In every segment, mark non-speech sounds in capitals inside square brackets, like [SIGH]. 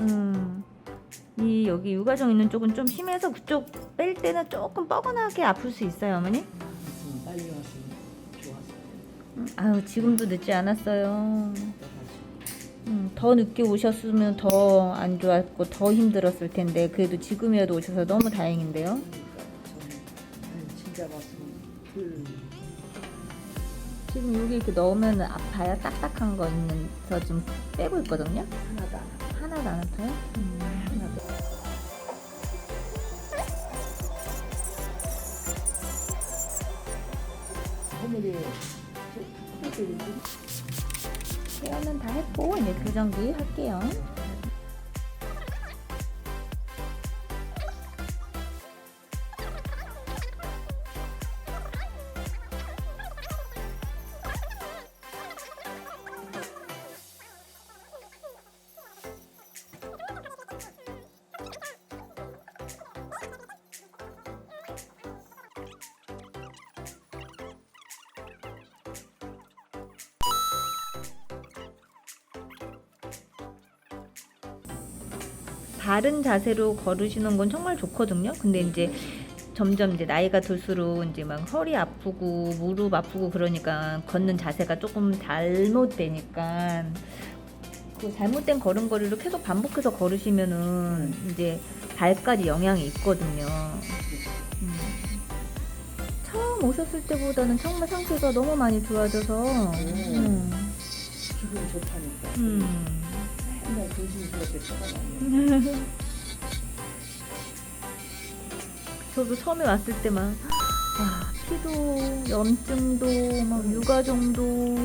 음. 이 여기 육아정 있는 쪽은 좀 심해서 그쪽 뺄 때는 조금 뻐근하게 아플 수 있어요, 어머니? 아유 지금도 늦지 않았어요. 음, 더 늦게 오셨으면 더 안 좋았고 더 힘들었을 텐데 그래도 지금이라도 오셔서 너무 다행인데요. 아니, 진짜 봤으면 그 지금 여기 이렇게 넣으면 아파요. 딱딱한 거 있는서 좀 빼고 있거든요. 하나도 안. 하나도 안 아파요? 음. 하나도. 푸들이 케어는 다 했고 이제 교정기 할게요. 바른 자세로 걸으시는 건 정말 좋거든요. 근데 이제 점점 이제 나이가 들수록 이제 막 허리 아프고 무릎 아프고 그러니까 걷는 자세가 조금 잘못되니까 그 잘못된 걸음걸이를 계속 반복해서 걸으시면은 이제 발까지 영향이 있거든요. 음. 처음 오셨을 때보다는 정말 상태가 너무 많이 좋아져서 음. 기분 좋다니까. 음. 맨날 조심스럽게 쳐다다니. 저도 처음에 왔을 때만 아, 피도 염증도 막 육아 정도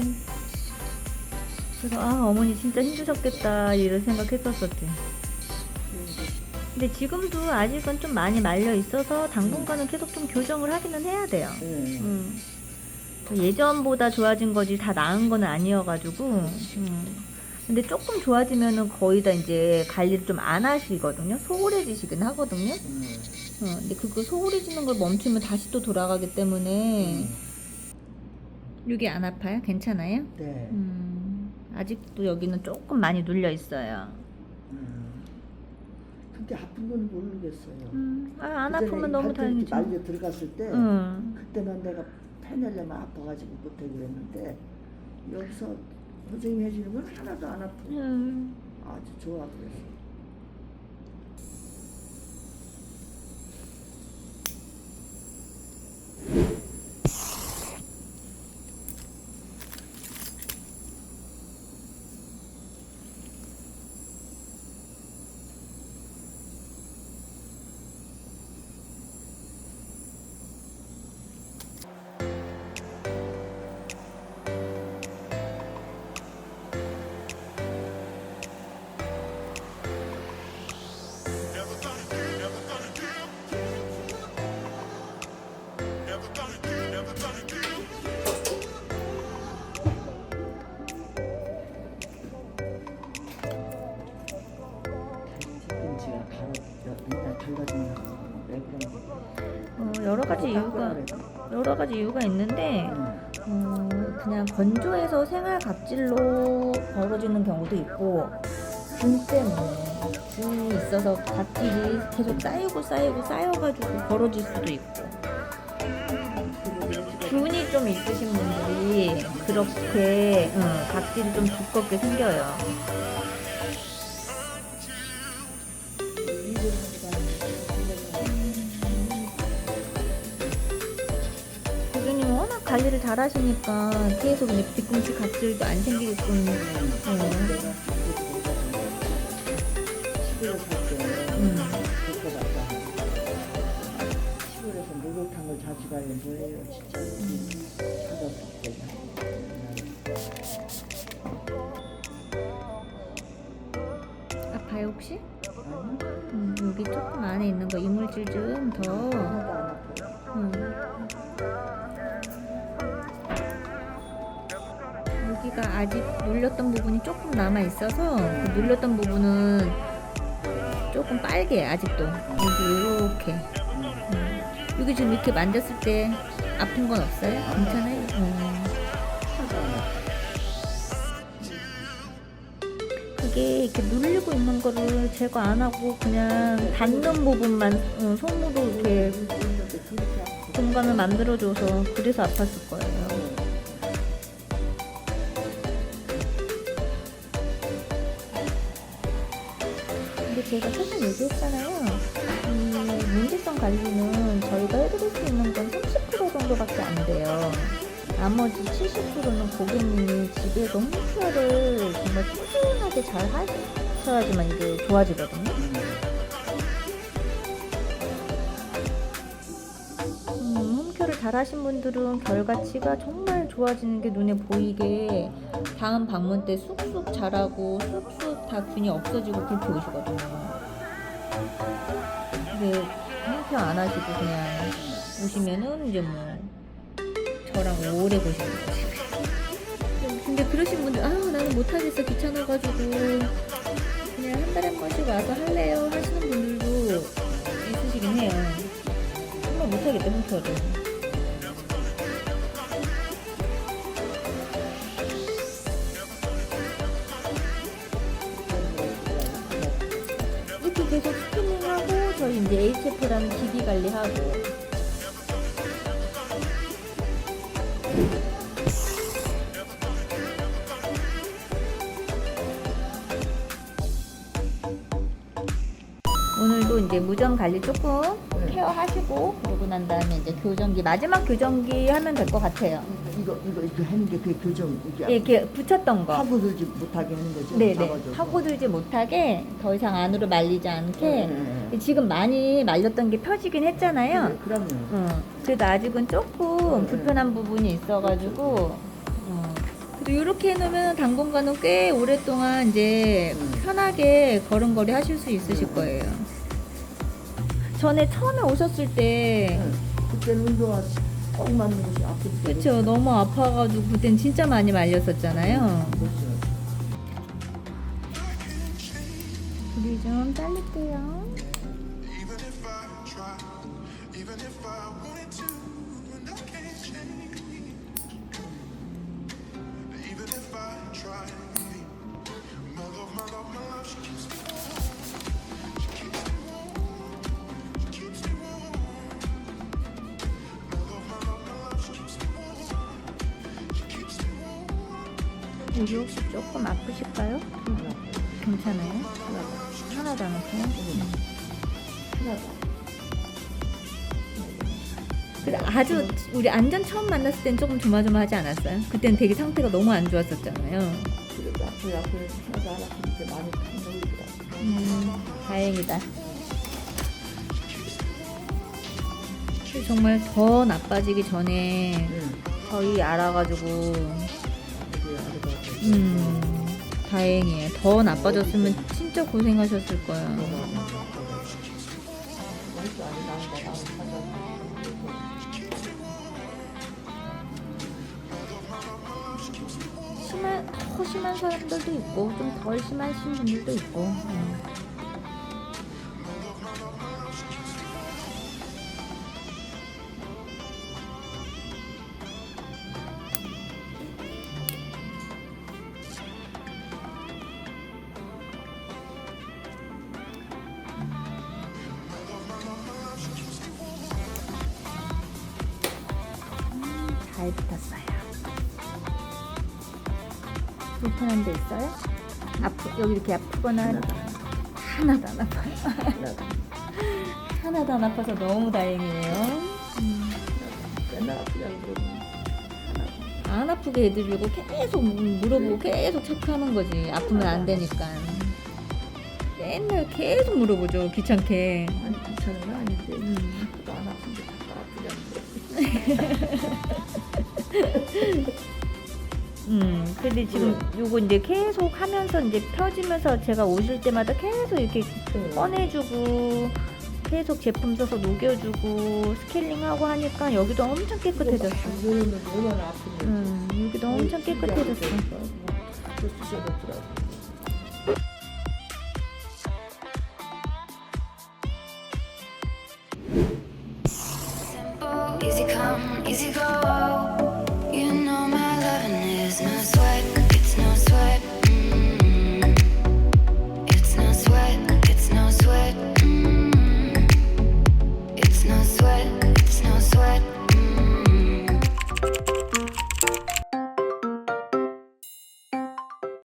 그래서 아 어머니 진짜 힘드셨겠다 이런 생각했었었지. 근데 지금도 아직은 좀 많이 말려 있어서 당분간은 계속 좀 교정을 하기는 해야 돼요. 네. 음. 예전보다 좋아진 거지 다 나은 건 아니어가지고. 음. 근데 조금 좋아지면은 거의 다 이제 관리를 좀 안 하시거든요. 소홀해지시긴 하거든요. 음. 어, 근데 그거 소홀해지는 걸 멈추면 다시 또 돌아가기 때문에 여기 안 아파요? 괜찮아요? 네. 음, 아직도 여기는 조금 많이 눌려 있어요. 음. 근데 아픈 건 모르겠어요. 음, 아, 안 그전에 아프면 너무 발톱이 다행이죠. 말려 들어갔을 때 음, 그때는 내가 펜내려면 아파가지고 못해 그랬는데 여기서 선생님이 해주는 건 하나도 안 아프고 음. 아주 좋아 그래서 여러 가지 이유가 있는데 어, 그냥 건조해서 생활 각질로 벌어지는 경우도 있고 균 때문에 균이 있어서 각질이 계속 쌓이고 쌓이고 쌓여가지고 벌어질 수도 있고 균이 좀 있으신 분들이 그렇게 응, 각질이 좀 두껍게 생겨요. 관리를 잘 하시니까 계속 이제 뒤꿈치 각질도 안 생기게끔 어, 시골에 살때 음. 그거 같다 시골에서 목욕탕을 자주 가는 거예요 진짜 찾았을 때 아파요 혹시? 아니 음, 여기 조금 안에 있는 거 이물질 좀 더. 하나도 안 아파요 음. 여기 여기가 아직 눌렸던 부분이 조금 남아 있어서 그 눌렸던 부분은 조금 빨개 아직도 여기 이렇게 음. 여기 지금 이렇게 만졌을 때 아픈 건 없어요? 괜찮아요? 음. 그게 이렇게 눌리고 있는 거를 제거 안 하고 그냥 닿는 부분만 어, 손으로 이렇게 공간을 만들어줘서 그래서 아팠을 거예요. 처음 얘기했잖아요. 이 문제성 관리는 저희가 해드릴 수 있는 건 30% 정도밖에 안 돼요. 나머지 70%는 고객님이 집에서 홈케어를 정말 꾸준하게 잘 하셔야지만 이게 좋아지거든요. 음, 홈케어를 잘 하신 분들은 결과치가 정말 좋아지는 게 눈에 보이게 다음 방문 때 쑥쑥 자라고 쑥쑥 다 균이 없어지고 그렇게 오시거든요. 근데 홈케어 안 하시고 그냥 오시면은 이제 뭐 저랑 오래 보시는 거지. 근데 그러신 분들 아 나는 못하겠어 귀찮아가지고 그냥 한 달에 한 번씩 와서 할래요 하시는 분들도 있으시긴 해요. 정말 못하겠다 홈케어를. 저희 이제 HF라는 기기 관리하고 오늘도 이제 무전 관리 조금 네. 케어하시고 그러고 난 다음에 이제 교정기 마지막 교정기 하면 될 것 같아요. 이거 이거 이렇게 하는 게 그게 교정 이게 예, 이렇게 붙였던 거. 파고들지 못하게 하는 거죠. 네네. 잡아줘서. 파고들지 못하게 더 이상 안으로 말리지 않게 네, 네. 지금 많이 말렸던 게 펴지긴 했잖아요. 네, 그럼요. 어, 그래도 아직은 조금 네. 불편한 부분이 있어가지고 어. 그래도 이렇게 해놓으면 당분간은 꽤 오랫동안 이제 음. 편하게 걸음걸이 하실 수 있으실 거예요. 전에 처음에 오셨을 때 네. 그때는 운동화 꼭 맞는 것이 아플 때. 그쵸 너무 아파가지고 그땐 진짜 많이 말렸었잖아요. 그렇죠. 우리 좀 잘릴게요. Even if I try, my love, my love, my love, she keeps me 여기 혹시 조금 아프실까요? 괜찮아요? 하나도 안 아파요? 하나도. 근데 아주 우리 안전 처음 만났을 땐 조금 조마조마하지 않았어요? 그때는 되게 상태가 너무 안 좋았었잖아요. 많이 감동이더라고요. 음, 다행이다. 정말 더 나빠지기 전에 응. 저희 알아가지고 음 다행이에요. 더 나빠졌으면 진짜 고생하셨을 나온다. 심한 더 심한 사람들도 있고 좀 덜 심하신 분들도 있고. 음. 음, 잘 붙었어요. 불편한 데 있어요? 아프 여기 이렇게 아프거나 하나도 하나도 안 아파요. 하나도 하나도 안 아파서 너무 다행이에요. 음, 맨날 그러면 하나도. 안 아프게 해드리고 계속 물어보고 계속 체크하는 거지. 아프면 안 되니까. 맨날 계속 물어보죠. 귀찮게. 아니 귀찮은 건 아닌데 음. 안 아픈데 아프냐고. [LAUGHS] 음, 근데 지금 요거 이제 계속 하면서 이제 펴지면서 제가 오실 때마다 계속 이렇게 꺼내주고 계속 제품 써서 녹여주고 스케일링하고 하니까 여기도 엄청 깨끗해졌어. 이거는 얼마나 아픈지. 음, 여기도 엄청 깨끗해졌어. 또.